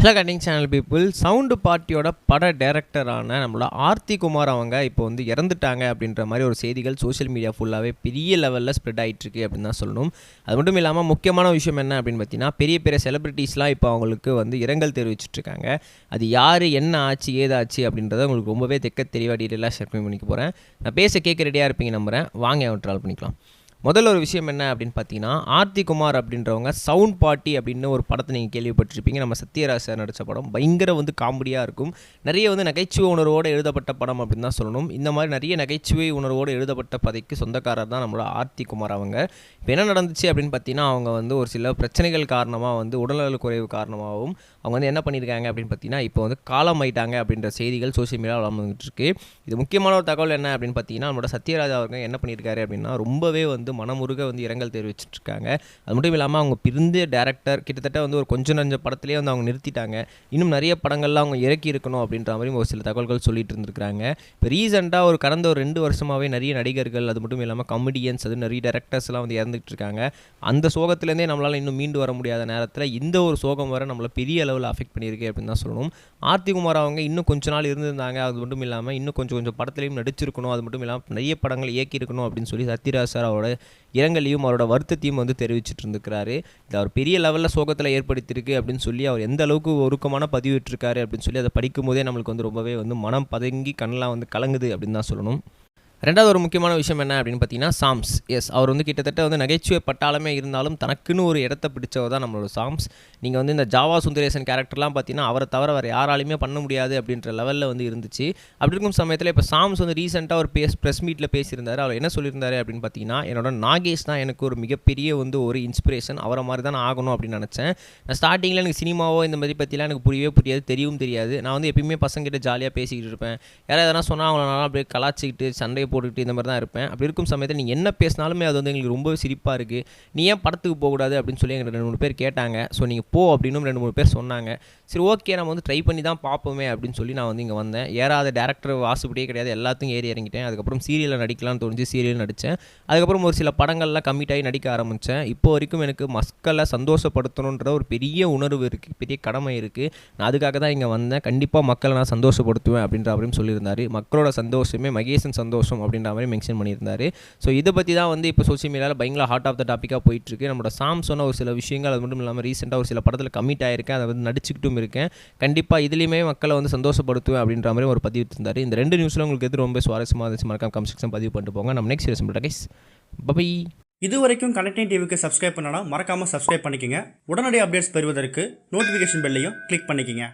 Hello cutting channel people sound பார்ட்டியோட பட டைரக்டரான நம்மளோட ஆர்த்தி குமார் அவங்க இப்போ வந்து இறந்துட்டாங்க அப்படின்ற மாதிரி ஒரு செய்திகள் சோஷியல் மீடியா ஃபுல்லாகவே பெரிய லெவலில் ஸ்ப்ரெட் ஆகிட்டுருக்கு அப்படின்னு தான் சொல்லணும். அது மட்டும் இல்லாமல் முக்கியமான விஷயம் என்ன அப்படின்னு பார்த்தீங்கன்னா பெரிய பெரிய செலிபிரிட்டிஸ்லாம் இப்போ அவங்களுக்கு வந்து இரங்கல் தெரிவிச்சிட்ருக்காங்க அது யார் என்ன ஆச்சு ஏதாச்சு அப்படின்றத உங்களுக்கு ரொம்பவே தெக்க தெளிவாக டீட்டெயிலாக ஷேர் பண்ணி பண்ணிக்க போகிறேன் நான் பேச கேட்க ரெடியாக இருப்பீங்க நம்புகிறேன் வாங்க அவன் ட்ரால் பண்ணிக்கலாம். முதல்ல ஒரு விஷயம் என்ன அப்படின்னு பார்த்தீங்கன்னா ஆர்த்தி குமார் அப்படின்றவங்க சவுண்ட் பார்ட்டி அப்படின்னு ஒரு படத்தை நீங்கள் கேள்விப்பட்டிருப்பீங்க. நம்ம சத்யராஜ் சார் நடித்த படம் பயங்கர வந்து காமெடியாக இருக்கும். நிறைய வந்து நகைச்சுவை உணர்வோடு எழுதப்பட்ட படம் அப்படின்னு தான் சொல்லணும். இந்த மாதிரி நிறைய நகைச்சுவை உணர்வோடு எழுதப்பட்ட பதைக்கு சொந்தக்காரர் தான் நம்மளோட ஆர்த்தி குமார் அவங்க. இப்போ என்ன நடந்துச்சு அப்படின்னு பார்த்தீங்கன்னா அவங்க வந்து ஒரு சில பிரச்சனைகள் காரணமாக வந்து உடல்நல குறைவு காரணமாகவும் அவங்க வந்து என்ன பண்ணியிருக்காங்க அப்படின்னு பார்த்தீங்கன்னா இப்போ வந்து காலம் ஆயிட்டாங்க அப்படின்ற செய்திகள் சோஷியல் மீடியாவில் வளர்ந்துட்டு இருக்கு. இது முக்கியமான ஒரு தகவல் என்ன அப்படின்னு பார்த்தீங்கன்னா நம்மளோட சத்யராஜ் அவங்க என்ன பண்ணியிருக்காரு அப்படின்னா ரொம்பவே வந்து மனமுருக வந்து இரங்கல் தெரிவிச்சிட்டு இருக்காங்க அது மட்டும் இல்லாமல் அவங்க பிரிந்த டேரக்டர் கிட்டத்தட்ட வந்து ஒரு கொஞ்சம் நஞ்ச படத்துலேயே வந்து அவங்க நிறுத்திட்டாங்க. இன்னும் நிறைய படங்கள்லாம் அவங்க இறக்கி இருக்கணும் அப்படின்ற மாதிரி ஒரு சில தகவல்கள் சொல்லிட்டு இருந்திருக்காங்க இப்போ ரீசெண்டாக ஒரு கடந்த ஒரு ரெண்டு வருஷமாகவே நிறைய நடிகர்கள் அது மட்டும் இல்லாமல் காமெடியன்ஸ் அது நிறைய டேரக்டர்ஸ்லாம் வந்து இறந்துட்டு இருக்காங்க அந்த சோகத்துலேருந்தே நம்மளால் இன்னும் மீண்டு வர முடியாத நேரத்தில் இந்த ஒரு சோகம் வர நம்மளை பெரிய அளவில் அஃபெக்ட் பண்ணியிருக்கு அப்படின்னு தான் சொல்லணும். ஆர்த்திகுமார் அவங்க இன்னும் கொஞ்ச நாள் இருந்திருந்தாங்க. அது மட்டும் இல்லாமல் இன்னும் கொஞ்சம் கொஞ்சம் படத்துலையும் நடிச்சிருக்கணும். அது மட்டும் இல்லாமல் நிறைய படங்கள் இயக்கியிருக்கணும் அப்படின்னு சொல்லி சத்யராஜ் சார் அவரோட இரங்கலையும் அவரோட வருத்தத்தையும் வந்து தெரிவிச்சிட்டு இருந்திருக்கிறாரு. இது அவர் பெரிய லெவலில் சோகத்தில் ஏற்படுத்தியிருக்கு அப்படின்னு சொல்லி அவர் எந்த அளவுக்கு ஒருக்கமான பதிவிட்டிருக்காரு அப்படின்னு சொல்லி அதை படிக்கும் போதே நம்மளுக்கு வந்து ரொம்பவே வந்து மனம் பதங்கி கண்ணெலாம் வந்து கலங்குது அப்படின்னு தான் சொல்லணும். ரெண்டாவது ஒரு முக்கியமான விஷயம் என்ன அப்படின்னு பார்த்தீங்கன்னா சாம்ஸ். எஸ் அவர் வந்து கிட்டத்தட்ட வந்து நகைச்சுவை பட்டாலுமே இருந்தாலும் தனக்குன்னு ஒரு இடத்த பிடிச்சவர் தான் நம்மளோட சாம்ஸ். நீங்கள் வந்து இந்த ஜாவா சுந்தரேசன் கேரக்டர்லாம் பார்த்தீங்கன்னா அவரை தவிர வேறு யாராலையுமே பண்ண முடியாது அப்படின்ற லெவலில் வந்து இருந்துச்சு. அப்படி இருக்கும் சமயத்தில் இப்போ சாம்ஸ் வந்து ரீசெண்டாக ஒரு பேஸ் ப்ரெஸ் மீட்டில் பேசியிருந்தார். அவர் என்ன சொல்லியிருந்தாரு அப்படின்னு பார்த்தீங்கன்னா என்னோட நாகேஷ் தான் எனக்கு ஒரு மிகப்பெரிய வந்து ஒரு இன்ஸ்பிரேஷன் அவரை மாதிரி தான் ஆகணும் அப்படின்னு நினச்சேன். நான் ஸ்டார்டிங்கில் எனக்கு சினிமாவோ இந்த மாதிரி பற்றிலாம் எனக்கு புரியவே புரியாது தெரியவும் தெரியாது. நான் வந்து எப்பயுமே பசங்கிட்ட ஜாலியாக பேசிக்கிட்டு இருப்பேன். யாராவது எதனா சொன்னால் அவங்களால அப்படியே கலாச்சிக்கிட்டு சண்டை போட்டுக்கிட்டு இந்த மாதிரி தான் இருப்பேன். அப்படி இருக்கும் சமயத்தில் நீங்கள் என்ன பேசினாலுமே அது வந்து எங்களுக்கு ரொம்ப சிரிப்பாக இருக்குது நீ ஏன் படத்துக்கு போகக்கூடாது அப்படின்னு சொல்லி எங்களுக்கு ரெண்டு மூணு பேர் கேட்டாங்க. ஸோ நீங்கள் போ அப்படின்னு ரெண்டு மூணு பேர் சொன்னாங்க. சரி ஓகே நம்ம வந்து ட்ரை பண்ணி தான் பார்ப்போமே அப்படின்னு சொல்லி நான் வந்து இங்கே வந்தேன். ஏறாத டேரக்டர் வாசுபடியே கிடையாது. எல்லாத்தையும் ஏறி இறங்கிட்டேன். அதுக்கப்புறம் சீரியலில் நடிக்கலாம்னு தோணுச்சு. சீரியல் நடித்தேன் அதுக்கப்புறம் ஒரு சில படங்கள்லாம் கமிட் ஆகி நடிக்க ஆரம்பித்தேன் இப்போ வரைக்கும் எனக்கு மக்களை சந்தோஷப்படுத்தணுன்ற ஒரு பெரிய உணர்வு இருக்குது பெரிய கடமை இருக்குது நான் அதுக்காக தான் இங்கே வந்தேன். கண்டிப்பாக மக்களை நான் சந்தோஷப்படுத்துவேன் அப்படின்ற அப்படின்னு சொல்லியிருந்தார். மக்களோட சந்தோஷமே மகேசன் சந்தோஷம் அப்படின்ற மாதிரி மென்ஷன் பண்ணியிருந்தாரு. ஸோ இதை பற்றி தான் வந்து இப்போ சோஷியல் மீடியாவில் பயங்கர ஹார்ட் ஆஃப் த டாப்பிக்காக போயிட்டுருக்கு. நம்மளோட சாம் சொன்ன ஒரு சில விஷயங்கள் அது மட்டும் இல்லாமல் ரீசெண்டாக ஒரு சில படத்தில் கமிட் ஆயிருக்கேன். அதை வந்து நடிச்சுக்கிட்டும் இருக்கேன். கண்டிப்பாக இதுலேயுமே மக்களை வந்து சந்தோஷப்படுத்துவேன் அப்படின்ற மாதிரி ஒரு பதிவு இருந்தார் இந்த ரெண்டு நியூஸில் உங்களுக்கு எது ரொம்ப சுவாரஸ்யமாக இருந்துச்சு மறக்காம கம்ஸ்ட்ரக்ஷன் பதிவு பண்ணிட்டு போங்க. நம்ம நெக்ஸ்ட் வீடியோ பண்ணுறேன் கைஸ் பை இது வரைக்கும் கனெக்டிங் டிவிக்கு சப்ஸ்கிரைப் பண்ணனா மறக்காமல் சப்ஸ்கிரைப் பண்ணிக்கங்க. உடனடி அப்டேட்ஸ் பெறுவதற்கு நோட்டிஃபிகேஷன் பெல்லையும் கிளிக் பண்ணிக்கங்க.